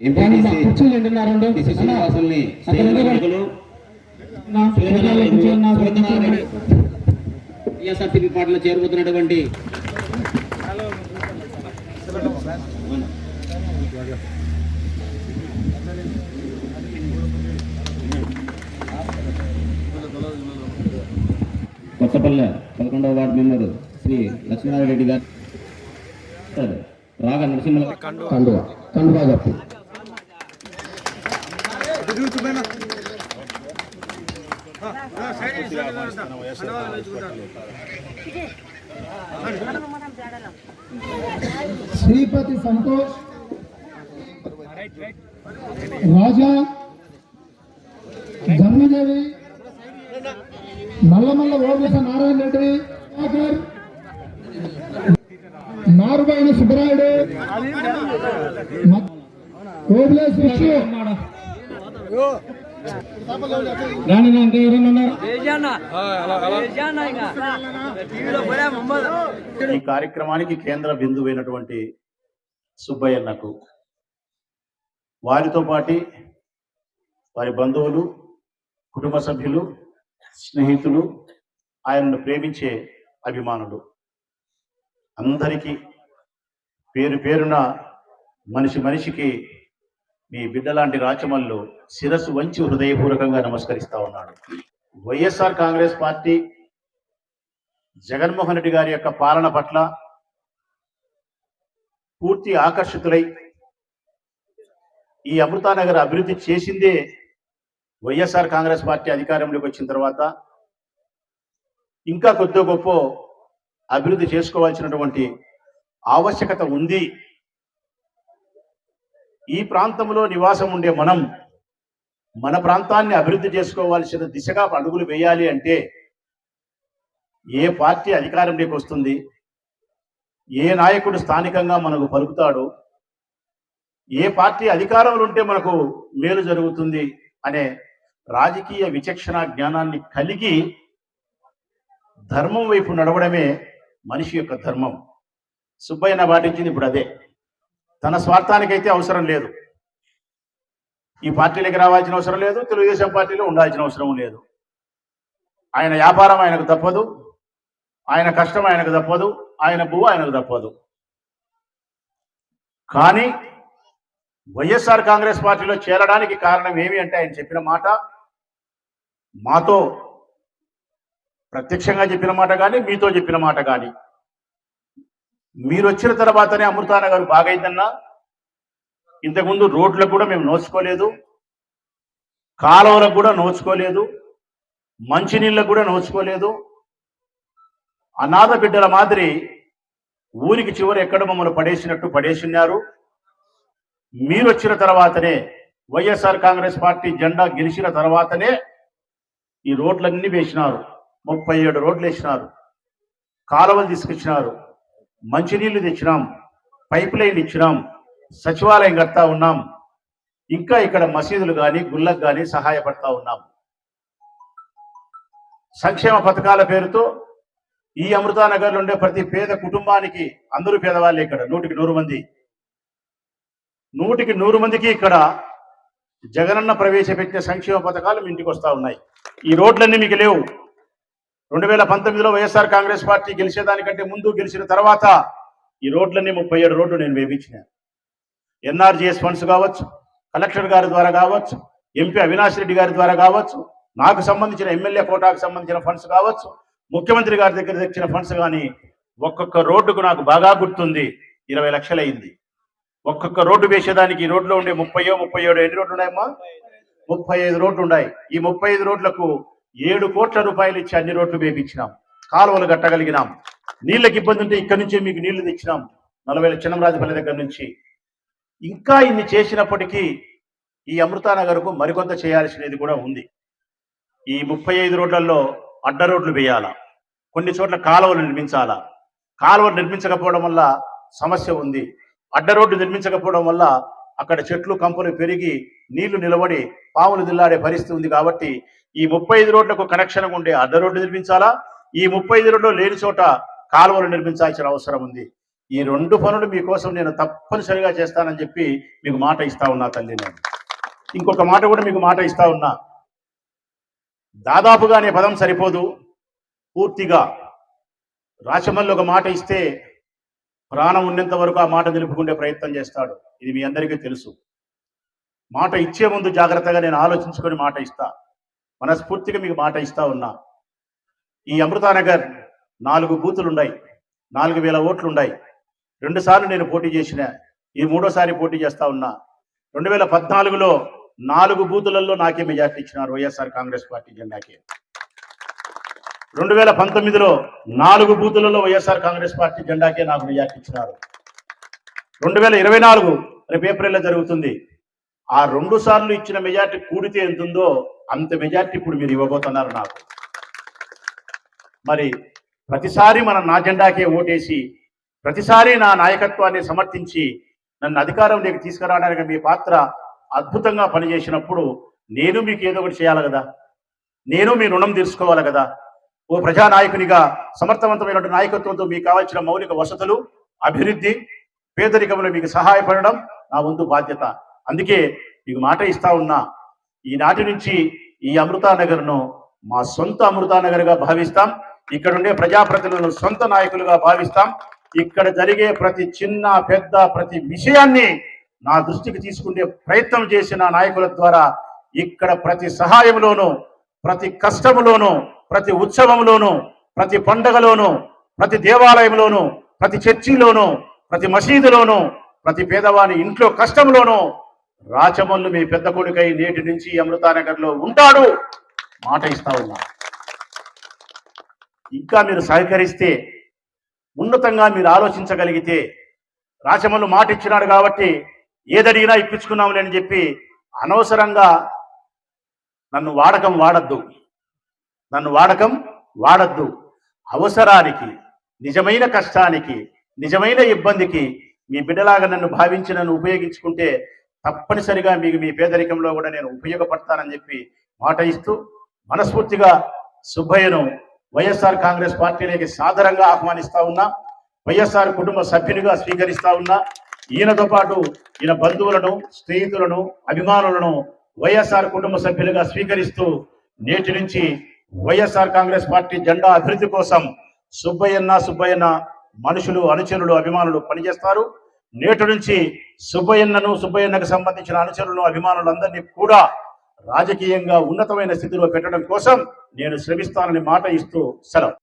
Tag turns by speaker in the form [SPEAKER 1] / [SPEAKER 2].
[SPEAKER 1] MPTC శ్రీనివాసుల్ని పార్టీలో చేరుకుతున్నటువంటి కొత్తపల్లె పదకొండవ వార్డు మెంబర్ శ్రీ లక్ష్మీనారాయణ రెడ్డి గారు. సార్, రాగా నరసింహ
[SPEAKER 2] కండువ. కండువా. కప్పు శ్రీపతి సంతోష్ రాజా జన్మదేవి నల్లమల్ల ఓబిస నారాయణ రెడ్డి ప్రభాకర్, నారుబైన సుబ్బరాయుడు మ-
[SPEAKER 3] ఈ కార్యక్రమానికి కేంద్ర బిందువైనటువంటి సుబ్బయ్యన్నకు వారితో పాటి వారి బంధువులు కుటుంబ సభ్యులు స్నేహితులు ఆయనను ప్రేమించే అభిమానులు. అందరికీ పేరు పేరున మనిషి మనిషికి మీ బిడ్డలాంటి రాచమల్లు శిరస్సు వంచి హృదయపూర్వకంగా నమస్కరిస్తా ఉన్నాడు. వైఎస్ఆర్ కాంగ్రెస్ పార్టీ జగన్మోహన్ రెడ్డి గారి యొక్క పాలన పట్ల పూర్తి ఆకర్షితులై ఈ అమృతానగర్ అభివృద్ధి చేసిందే వైఎస్ఆర్ కాంగ్రెస్ పార్టీ అధికారంలోకి వచ్చిన తర్వాత ఇంకా కొద్దో గొప్ప అభివృద్ధి చేసుకోవాల్సినటువంటి ఆవశ్యకత ఉంది. ఈ ప్రాంతంలో నివాసం ఉండే మనం మన ప్రాంతాన్ని అభివృద్ధి చేసుకోవాల్సిన దిశగా అడుగులు వేయాలి అంటే ఏ పార్టీ అధికారంలోకి వస్తుంది ఏ నాయకుడు స్థానికంగా మనకు పలుకుతాడు ఏ పార్టీ అధికారంలో ఉంటే మనకు మేలు జరుగుతుంది అనే రాజకీయ విచక్షణ జ్ఞానాన్ని కలిగి ధర్మం వైపు నడవడమే మనిషి యొక్క ధర్మం. సుబ్బయ్య పాటించింది ఇప్పుడు అదే. తన స్వార్థానికైతే అవసరం లేదు. ఈ పార్టీలోకి రావాల్సిన అవసరం లేదు తెలుగుదేశం పార్టీలో ఉండాల్సిన అవసరం లేదు. ఆయన వ్యాపారం ఆయనకు తప్పదు ఆయన కష్టం ఆయనకు తప్పదు ఆయన భూ ఆయనకు తప్పదు. కానీ వైఎస్ఆర్ కాంగ్రెస్ పార్టీలో చేరడానికి కారణం ఏమి అంటే ఆయన చెప్పిన మాట మాతో ప్రత్యక్షంగా చెప్పిన మాట కానీ మీతో చెప్పిన మాట కానీ మీరు వచ్చిన తర్వాతనే అమృతానగర్ బాగైందన్నా. ఇంతకుముందు రోడ్లకు కూడా మేము నోచుకోలేదు. కాలువలకు కూడా నోచుకోలేదు. మంచినీళ్ళకు కూడా నోచుకోలేదు. అనాథ బిడ్డల మాదిరి ఊరికి చివరి ఎక్కడ మమ్మల్ని పడేసినట్టు పడేసినారు మీరు వచ్చిన తర్వాతనే వైఎస్ఆర్ కాంగ్రెస్ పార్టీ జెండా గెలిచిన తర్వాతనే ఈ రోడ్లన్నీ వేసినారు. ముప్పై ఏడు రోడ్లు వేసినారు కాలువలు తీసుకొచ్చినారు. మంచినీళ్ళు తెచ్చినాం పైప్ లైన్ ఇచ్చినాం సచివాలయం కడతా ఉన్నాం ఇంకా ఇక్కడ మసీదులు కానీ గుళ్ళకు కానీ సహాయపడతా ఉన్నాం. సంక్షేమ పథకాల పేరుతో ఈ అమృతానగర్లో ఉండే ప్రతి పేద కుటుంబానికి అందరూ పేదవాళ్ళే ఇక్కడ నూటికి నూరు మంది. నూటికి నూరు మందికి ఇక్కడ జగనన్న ప్రవేశపెట్టిన సంక్షేమ పథకాలు మీ ఇంటికి వస్తా ఉన్నాయి. ఈ రోడ్లన్నీ మీకు లేవు. రెండు వేల పంతొమ్మిదిలో వైఎస్ఆర్ కాంగ్రెస్ పార్టీ గెలిచేదానికంటే ముందు గెలిచిన తర్వాత ఈ రోడ్లన్నీ ముప్పై ఏడు రోడ్లు నేను వేపించిన. ఎన్ఆర్జీఎస్ ఫండ్స్ కావచ్చు కలెక్టర్ గారి ద్వారా కావచ్చు ఎంపీ అవినాష్ రెడ్డి గారి ద్వారా కావచ్చు నాకు సంబంధించిన ఎమ్మెల్యే కోటాకు సంబంధించిన ఫండ్స్ కావచ్చు ముఖ్యమంత్రి గారి దగ్గర తెచ్చిన ఫండ్స్ కానీ ఒక్కొక్క రోడ్డుకు నాకు బాగా గుర్తుంది. ఇరవై లక్షలు అయింది ఒక్కొక్క రోడ్డు వేసేదానికి ఈ రోడ్లో ఉండే ముప్పయో ముప్పై ఏడు ఎన్ని రోడ్లు ఉన్నాయమ్మా ముప్పై ఐదు రోడ్లు ఉన్నాయి. ఈ ముప్పై ఐదు రోడ్లకు ఏడు కోట్ల రూపాయలు ఇచ్చి అన్ని రోడ్లు వేపించినాం కాలువలు కట్టగలిగినాం. నీళ్ళకి ఇబ్బంది ఉంటే ఇక్కడి నుంచి మీకు నీళ్ళు తెచ్చినాం. నలభై చిన్నరాజపల్లి దగ్గర నుంచి. ఇంకా ఇన్ని చేసినప్పటికీ ఈ అమృతానగర్కు మరికొంత చేయాల్సినది కూడా ఉంది. ఈ ముప్పై ఐదు రోడ్లలో అడ్డ రోడ్లు వేయాలా? కొన్ని చోట్ల కాలువలు నిర్మించాలా? కాలువలు నిర్మించకపోవడం వల్ల సమస్య ఉంది. అడ్డ రోడ్డు నిర్మించకపోవడం వల్ల అక్కడ చెట్లు కంపలు పెరిగి నీళ్ళు నిలబడి పాములు దిల్లాడే పరిస్థితి ఉంది కాబట్టి ఈ ముప్పై ఐదు రోడ్లకు కనెక్షన్ ఉండే అడ్డ రోడ్డు నిర్మించాలా? ఈ ముప్పై ఐదు రోడ్లు లేని చోట కాలువలు నిర్మించాల్సిన అవసరం ఉంది. ఈ రెండు పనులు మీకోసం నేను తప్పనిసరిగా చేస్తానని చెప్పి మీకు మాట ఇస్తా ఉన్నా తల్లి నేను. ఇంకొక మాట కూడా మీకు మాట ఇస్తా ఉన్నా. దాదాపుగా అనే పదం సరిపోదు. పూర్తిగా రాచమల్లి ఒక మాట ఇస్తే ప్రాణం ఉన్నంత వరకు ఆ మాట నిలుపుకునే ప్రయత్నం చేస్తాడు. ఇది మీ అందరికీ తెలుసు. మాట ఇచ్చే ముందు జాగ్రత్తగా నేను ఆలోచించుకొని మాట ఇస్తా. మనస్ఫూర్తిగా మీకు మాట ఇస్తా ఉన్నా. ఈ అమృతానగర్ నాలుగు బూతులు ఉన్నాయి నాలుగు వేల ఓట్లున్నాయి. రెండుసార్లు రెండు సార్లు నేను పోటీ చేసిన ఈ మూడోసారి పోటీ చేస్తా ఉన్నా. రెండు వేల పద్నాలుగులో నాలుగు బూతులలో నాకే మెజార్టీ ఇచ్చినారు వైఎస్ఆర్ కాంగ్రెస్ పార్టీ జెండాకి. రెండు వేల పంతొమ్మిదిలో నాలుగు బూతులలో వైఎస్ఆర్ కాంగ్రెస్ పార్టీ జెండాకే నాకు మెజార్టీ ఇచ్చినారు రెండు వేల ఇరవై నాలుగు రేపు ఏప్రిల్లో జరుగుతుంది. ఆ రెండు సార్లు ఇచ్చిన మెజార్టీ కూడితే ఎంత ఉందో అంత మెజార్టీ ఇప్పుడు మీరు ఇవ్వబోతున్నారు నాకు. మరి ప్రతిసారి మనం నా జెండాకే ఓటేసి ప్రతిసారి నా నాయకత్వాన్ని సమర్థించి నన్ను అధికారంలోకి తీసుకురావడానికి మీ పాత్ర అద్భుతంగా పనిచేసినప్పుడు నేను మీకు ఏదో ఒకటి చేయాలి కదా? నేను మీ రుణం తీర్చుకోవాలి కదా? ఓ ప్రజానాయకునిగా సమర్థవంతమైనటువంటి నాయకత్వంతో మీకు కావాల్సిన మౌలిక వసతులు అభివృద్ధి పేదరికంలో మీకు సహాయపడడం నా వంతు బాధ్యత. అందుకే మీకు మాట ఇస్తా ఉన్నా ఈనాటి నుంచి ఈ అమృతానగర్ను మా సొంత అమృతానగర్గా భావిస్తాం. ఇక్కడ ఉండే ప్రజాప్రతినిధులను సొంత నాయకులుగా భావిస్తాం. ఇక్కడ జరిగే ప్రతి చిన్న పెద్ద ప్రతి విషయాన్ని నా దృష్టికి తీసుకునే ప్రయత్నం చేసిన నాయకుల ద్వారా ఇక్కడ ప్రతి సహాయంలోనూ ప్రతి కష్టములోనూ ప్రతి ఉత్సవంలోనూ ప్రతి పండగలోనూ ప్రతి దేవాలయంలోనూ ప్రతి చర్చిలోనూ ప్రతి మసీదులోనూ ప్రతి పేదవాని ఇంట్లో కష్టంలోనూ రాచమల్లు మీ పెద్ద కొడుకై నేటి నుంచి అమృతానగర్లో ఉంటాడు. మాట ఇస్తా ఉన్నా. ఇంకా మీరు సహకరిస్తే ఉన్నతంగా మీరు ఆలోచించగలిగితే రాచమల్లు మాట ఇచ్చినాడు కాబట్టి ఏదడిగినా ఇప్పించుకున్నాములే అని చెప్పి అనవసరంగా నన్ను వాడకం వాడద్దు. నన్ను వాడకం వాడద్దు. అవసరానికి నిజమైన కష్టానికి నిజమైన ఇబ్బందికి మీ బిడ్డలాగా నన్ను భావించి నన్ను ఉపయోగించుకుంటే తప్పనిసరిగా మీకు మీ పేదరికంలో కూడా నేను ఉపయోగపడతానని చెప్పి మాట ఇస్తూ మనస్ఫూర్తిగా సుబ్బయ్యను వైఎస్ఆర్ కాంగ్రెస్ పార్టీలోకి సాదరంగా ఆహ్వానిస్తా ఉన్నా వైఎస్ఆర్ కుటుంబ సభ్యునిగా స్వీకరిస్తా ఉన్నా ఈయనతో పాటు ఈయన బంధువులను స్నేహితులను అభిమానులను వైఎస్ఆర్ కుటుంబ సభ్యులుగా స్వీకరిస్తూ నేటి నుంచి వైఎస్ఆర్ కాంగ్రెస్ పార్టీ జెండా అభివృద్ధి కోసం సుబ్బయ్యన్న సుబ్బయ్యన్న మనుషులు అనుచరులు అభిమానులు పనిచేస్తారు. నేటి నుంచి సుబ్బయ్యన్నను సుబ్బయ్యన్నకు సంబంధించిన అనుచరులను అభిమానులందరినీ కూడా రాజకీయంగా ఉన్నతమైన స్థితిలో పెట్టడం కోసం నేను శ్రమిస్తానని మాట ఇస్తూ సెలవు.